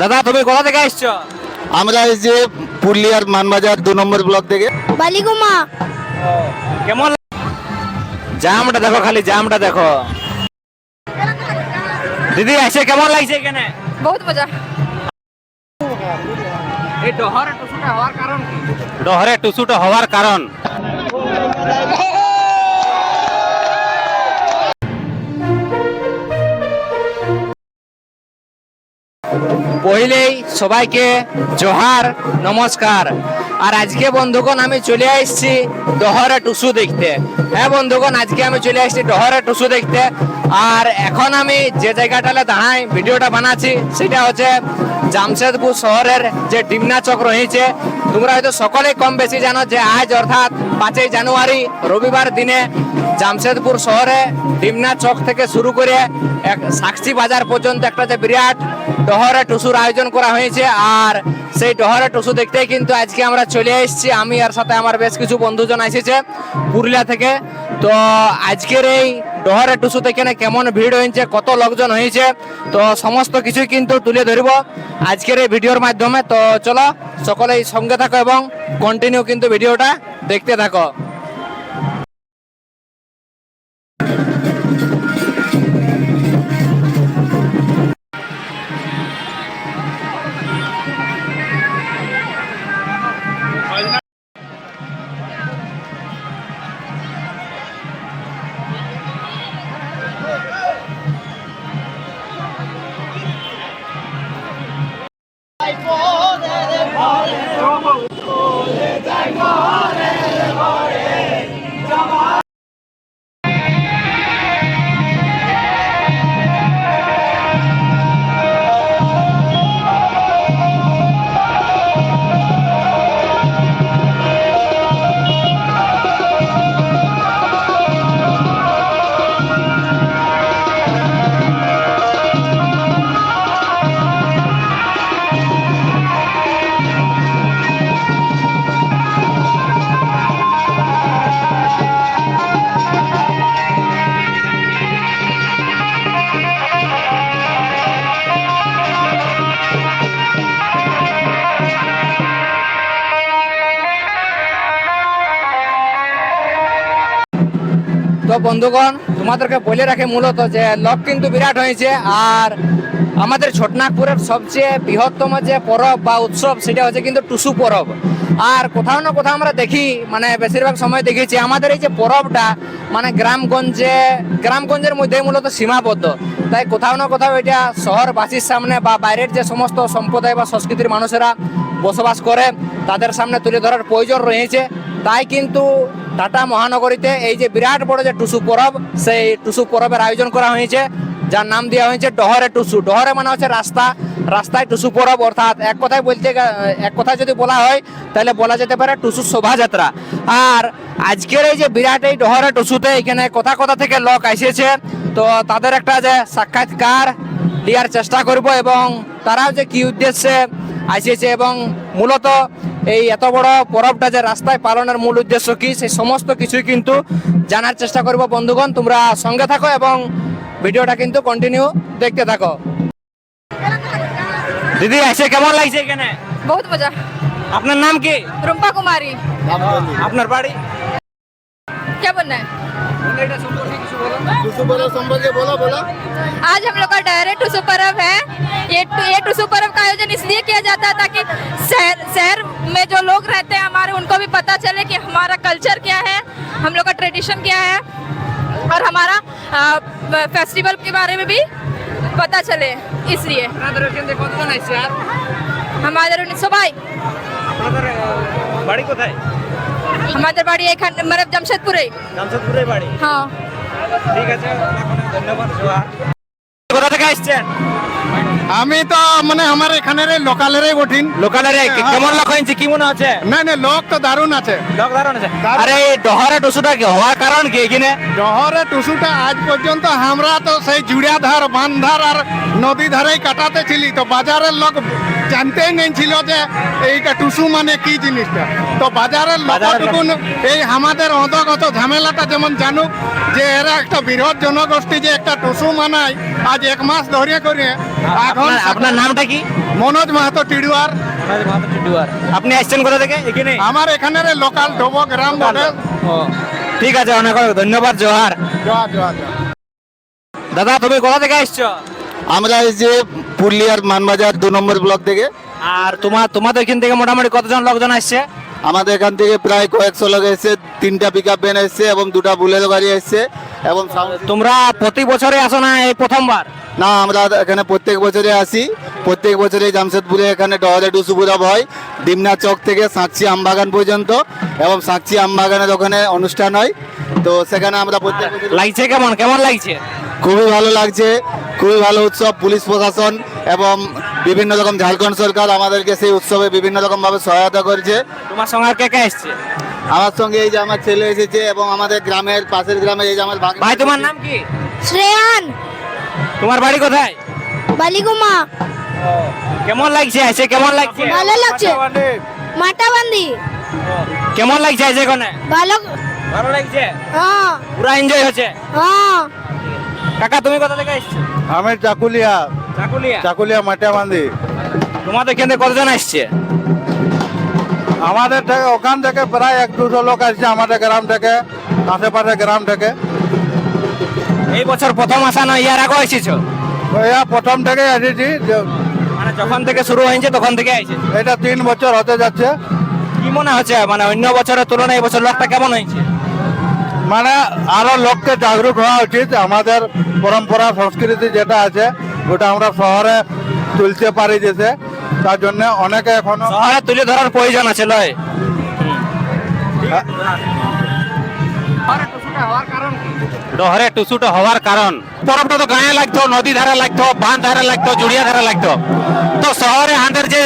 দাদা তুমি কোথা থেকে আসছো? আমরা এই যে পুরুলিয়ার মানবাজার দু নম্বর ব্লক থেকে। বালিগুমা। কেমন জামটা দেখো খালি জামটা দেখো। দিদি এসে কেমন লাগছে এখানে? বহুত মজা। এই ডহরে টুসুটা হওয়ার কারণ কি? ডহরে টুসুটা হওয়ার কারণ। পহিলেই সবাইকে জোহার, নমস্কার। আর আজকে বন্ধুগণ, আমি চলে আসছি ডহরে টুসু দেখতে। হ্যাঁ বন্ধুগণ, আজকে আমি চলে আসছি ডহরে টুসু দেখতে। আর এখন আমি যে জায়গাটালে দাঁড়াই, ভিডিওটা বানাচ্ছি, সেটা হচ্ছে জামশেদপুর শহরের যে ডিমনা চক রয়েছে। তোমরা হয়তো সকলেই কম বেশি জানো যে আজ অর্থাৎ পাঁচই জানুয়ারি, রবিবার দিনে জামশেদপুর শহরে ডিমনা চক থেকে শুরু করে এক সাক্ষী বাজার পর্যন্ত একটা যে বিরাট ডহরে টুসুর আয়োজন করা হয়েছে। আর সেই ডহরে টুসু দেখতেই কিন্তু আজকে আমরা চলে এসেছি। আমি আর সাথে আমার বেশ কিছু বন্ধুজন এসেছে পুরুলিয়া থেকে। তো আজকের এই ডহরে টুসুতে এখানে কেমন ভিড় হয়েছে, কত লোকজন হয়েছে, তো সমস্ত কিছুই কিন্তু তুলে ধরব আজকের এই ভিডিওর মাধ্যমে। তো চলো সকলেই সঙ্গে থাকো এবং কন্টিনিউ কিন্তু ভিডিওটা দেখতে থাকো। বন্ধুগণ, তোমাদেরকে বলে রাখে মূলত যে লক কিন্তু বিরাট হয়েছে আর আমাদের ছোটনাগপুরের সবচেয়ে বৃহত্তম যে পরব বা উৎসব সেটা হচ্ছে কিন্তু টুসু পরব। আর কোথাও না কোথাও আমরা দেখি মানে বেশিরভাগ সময় দেখেছি, আমাদের এই যে পরবটা মানে গ্রামগঞ্জে, গ্রামগঞ্জের মধ্যে মূলত সীমাবদ্ধ। তাই কোথাও না কোথাও এটা শহরবাসীর সামনে বা বাইরের যে সমস্ত সম্প্রদায় বা সংস্কৃতির মানুষেরা বসবাস করে, তাদের সামনে তুলে ধরার প্রয়োজন রয়েছে। তাই কিন্তু টাটা মহানগরীতে এই যে বিরাট বড় যে টুসু পরব, সেই টুসু পরবের আয়োজন করা হয়েছে। যার নাম দেওয়া হয়েছে ডহরে টুসু। ডহরে মানে হচ্ছে রাস্তা, রাস্তায় টুসু পরব, অর্থাৎ এক কথায় বলতে এক কথায় যদি বলা হয়, তাহলে বলা যেতে পারে টুসু শোভাযাত্রা। আর আজকের এই যে বিরাট এই ডহরে টুসুতে এখানে কথা কথা থেকে লোক এসেছে। তো তাদের একটা যে সাক্ষাৎকার দেওয়ার চেষ্টা করব এবং তারাও যে কি উদ্দেশ্যে আসিয়েছে এবং মূলত এই এত বড় পরবটা যে রাস্তায় পালনের মূল উদ্দেশ্য কি সেই সমস্ত কিছুই কিন্তু জানার চেষ্টা করব বন্ধুগণ তোমরা সঙ্গে থাকো এবং ভিডিওটা কিন্তু কন্টিনিউ দেখতে থাকো দিদি এসে কেমন লাগছে এখানে বহুত মজা আপনার নাম কি रुम्पा कुमारी আপনার বাড়ি क्या बोलना है সম্পর্কে বলো বলো आज हम लोग का डायरेक्ट टुसु पर्व है ये ये टुसु पर्व का आयोजन इसलिए किया जाता है ताकि शहर शहर में जो लोग रहते हैं हमारे उनको भी पता चले कि हमारा कल्चर क्या है हम लोग का ट्रेडिशन क्या है और हमारा फेस्टिवल के बारे में भी पता चले इसलिए আপনাদের ওখানে কতজন আসছে আর हमारे सबाई আপনাদের বাড়ি কোথায় हमारे बाड़ी एक मतलब जमशेदपुर है জামশেদপুরে বাড়ি हाँ ঠিক আছে ধন্যবাদ কোথা থেকে আসছেন? আমি তো মানে আমার এখানে লোকালেরই বঠিন লোকালের কেমন লোক হয়েছে? কি মনে আছে না না লোক তো দারুণ আছে। লোক দারুণ আছে। আরে ডহরে টুসুটা কি হওয়ার কারণ কি এখানে? ডহরে টুসুটা আজ পর্যন্ত আমরা তো সেই জুড়িয়া ধার বান্ধার আর নদী ধারেই কাটাতে ছিলি তো বাজারের লোক জানতেই নেই ছিল যে এইটা টুসু মানে কি জিনিসটা। তো বাজারের লোকটুকুন এই আমাদের অন্তর্গত ঝামেলাটা যেমন জানুক যে এরা একটা বৃহৎ জনগোষ্ঠী যে একটা টুসু মানায় আজ এক মাস ধরে করে এখন আপনার- নামটা কি? মনোজ মাহাতো টিডুয়ার। আপনি আসছেন কোথা থেকে? এখানে? আমার এখানের লোকাল ডোবো গ্রাম ঠিক আছে অনেক অনেক ধন্যবাদ জোহার। জোহার, জোহার, জোহার। দাদা তুমি কোথা থেকে আসছো? আমরা এই যে পুরুলিয়ার মানবাজার দু নম্বর ব্লক থেকে। আর তোমার তোমাদের এখান থেকে মোটামুটি কতজন লোকজন আসছে? আমাদের এখান থেকে প্রায় কয়েকশো লোক এসছে তিনটা পিক আপ ভ্যান এসছে এবং দুটা বুলেরো গাড়ি এসছে এবং তোমরা প্রতি বছরে আসো না এই প্রথমবার? না আমরা এখানে প্রত্যেক বছরে আসি। প্রত্যেক বছরে জামশেদপুরে এখানে ডহরে ডুসুপুরব হয়। ডিমনা চক থেকে সাঁকচি আমবাগান পর্যন্ত এবং সাঁকচি আমবাগানের ওখানে অনুষ্ঠান হয়। তো সেখানে আমরা প্রত্যেক লাগছে কেমন? কেমন লাগছে? খুবই ভালো লাগছে খুবই ভালো উৎসব পুলিশ প্রশাসন এবং বিভিন্ন রকম ঝাড়খণ্ড সরকার আমাদেরকে সেই উৎসবে বিভিন্ন রকম ভাবে সহায়তা করছে। তোমার সঙ্গে আর কে কে আসছে আমার সঙ্গে এই যে আমার ছেলে এসেছে এবং আমাদের গ্রামের পাশের গ্রামে এই যে আমার ভাই তোমার নাম কি? শ্রেয়ান। তোমার বাড়ি কোথায়? বালিগুমা। কেমন লাগছে? এসে কেমন লাগছে? ভালো লাগছে। মাটাবান্দি। কেমন লাগছে এসে কোনে ভালো ভালো লাগছে? হ্যাঁ। পুরা এনজয় হচ্ছে? হ্যাঁ। কাকা তুমি কোথা থেকে এসছো? আমি চাকুলিয়া। চাকুলিয়া? চাকুলিয়া মাটিয়াবান্ধি তোমাদের এখান থেকে কতজন আসছে? আমাদের থেকে ওখান থেকে প্রায় এক দুশো লোক আসছে আমাদের গ্রাম থেকে আশেপাশে গ্রাম থেকে। এই বছর প্রথম আসা না ইয়ার আগে এসেছ? এরা প্রথম থেকে এসেছি। মানে যখন থেকে শুরু হয়েছে তখন থেকে এসেছে? এটা তিন বছর হতে যাচ্ছে। কি মনে হচ্ছে? মানে অন্য বছরের তুলনায় এই বছর লোকটা কেমন হয়েছে? মানে আরও লোককে জাগরুক হওয়া উচিত। আমাদের পরম্পরা, সংস্কৃতি যেটা আছে, ওটা আমরা শহরে তুলতে পারি যেতে। তার জন্য অনেকে এখনও শহরে তুলে ধরার প্রয়োজন আছে, লয়। ডহরে টুসুটা হওয়ার কারণ। পরবটা তো গায়ে লাগতো, নদী ধারে লাগতো, বাঁধ ধারে লাগতো, জুড়িয়া ধারে লাগতো। তো শহরে হাঁদের যে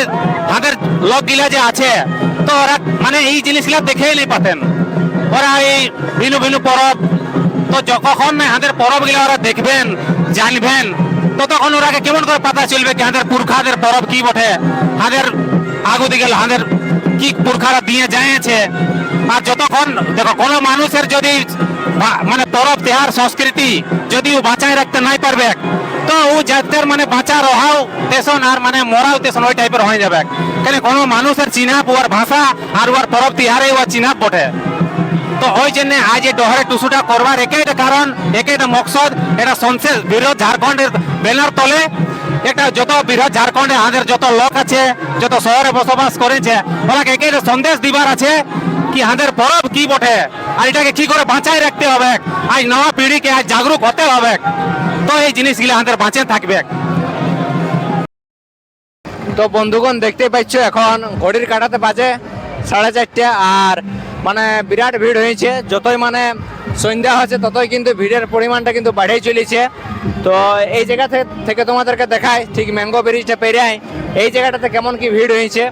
হাঁদের লোক গিলা যে আছে, তো ওরা মানে এই জিনিসগুলা দেখেই নেই পাতেন। ওরা এই ভিন্ন ভিন্ন পরব। তো যখন না হাঁদের পরব গিলা ওরা দেখবেন, জানবেন তো তখন ওরাকে কেমন করে পাতা চলবে কি হাঁদের পুরখাদের পরব কি বটে হাঁদের আগু দিকে হাঁদের কি পুরখারা দিয়ে যাইছে। আর যতক্ষণ, দেখো, কোনো মানুষের যদি মানে পরব তেহার সংস্কৃতি যদি ও বাঁচায় রাখতে নাই পারবে, তো ও জাতের মানে বাঁচা, রহাও তেসন আর মানে মরাও তেসন, ওই টাইপের হয়ে যাবে। কেন কোনো মানুষের চিনাপ ওর ভাষা আর ওর পরব তিহারে ও চিনাপ বটে। তো ওই জন্য আজ এই ডহরে টুসুটা করবার একইটা কারণ একইটা মকসদ, এটা সংসদ বিরোধ ঝাড়খণ্ডের ব্যানার তলে। একটা যত বিরোধ ঝাড়খণ্ডে, আমাদের যত লোক আছে, যত শহরে বসবাস করেছে, ওনাকে একইটা সন্দেশ দিবার আছে কি আমাদের পরব কি বটে, আর এটাকে কি করে বাঁচায় রাখতে হবে, আজ নয়া পিঢ়িকে আজ জাগরুক হতে হবে। তো এই জিনিসগুলো আমাদের বাঁচে থাকবে। তো বন্ধুগণ দেখতে পাচ্ছ, এখন ঘড়ির কাটাতে বাজে সাড়ে চারটে, আর মানে বিরাট ভিড় হয়েছে। যতই মানে সন্ধ্যা হচ্ছে ততই কিন্তু ভিড়ের পরিমাণটা কিন্তু বাড়িয়ে চলেছে। তো এই জায়গা থেকে তোমাদেরকে দেখায় ঠিক ম্যাঙ্গো ব্রিজটা পেরিয়ে এই জায়গাটাতে কেমন কি ভিড় হয়েছে।